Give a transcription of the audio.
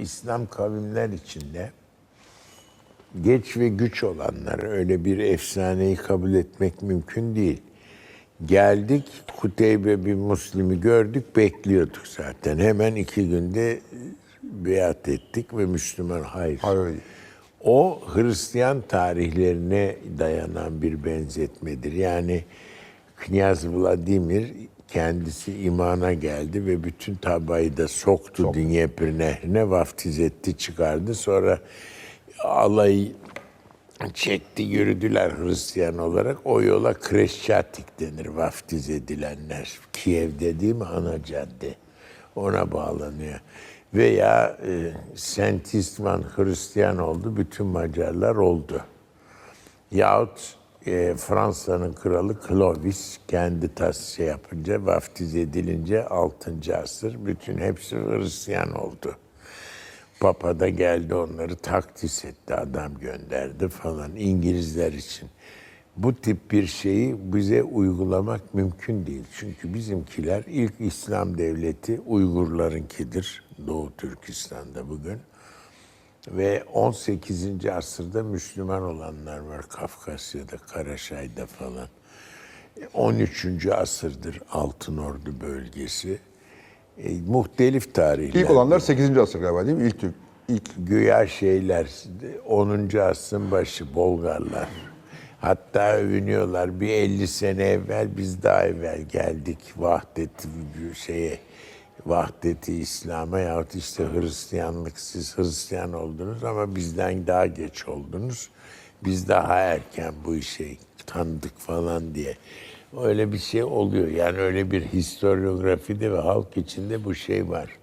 İslam kavimler içinde geç ve güç olanlar öyle bir efsaneyi kabul etmek mümkün değil. Geldik Kuteybe bir Müslim'i gördük bekliyorduk zaten. Hemen iki günde biat ettik ve Müslüman hayır. Hayır. O Hristiyan tarihlerine dayanan bir benzetmedir. Yani Knyaz Vladimir kendisi imana geldi ve bütün tabayı da soktu Dnyeper nehrine vaftiz etti çıkardı. Sonra alayı çekti yürüdüler Hristiyan olarak. O yola Kreşçatik denir vaftiz edilenler. Kiev dediğim ana cadde. Ona bağlanıyor. Veya e, Saint Istvan Hristiyan oldu, bütün Macarlar oldu. Yahut e, Fransa'nın kralı Clovis kendi tas şey yapınca, vaftiz edilince 6. asır bütün hepsi Hristiyan oldu. Papa da geldi onları takdis etti, adam gönderdi falan İngilizler için. Bu tip bir şeyi bize uygulamak mümkün değil. Çünkü bizimkiler ilk İslam devleti Uygurlarınkidir. Doğu Türkistan'da bugün. Ve 18. asırda Müslüman olanlar var Kafkasya'da, Karaşay'da falan. 13. asırdır Altın Ordu bölgesi. E, muhtelif tarihler. İlk olanlar 8. asır galiba değil mi? İlk Türk. İlk Güya şeyler 10. asrın başı Bolgarlar. Hatta övünüyorlar bir 50 sene evvel biz daha evvel geldik vahdeti şeye vahdeti İslam'a yahut işte Hristiyanlık siz Hristiyan oldunuz ama bizden daha geç oldunuz. Biz daha erken bu işe tanıdık falan diye. Öyle bir şey oluyor. Yani öyle bir historiografide ve halk içinde bu şey var.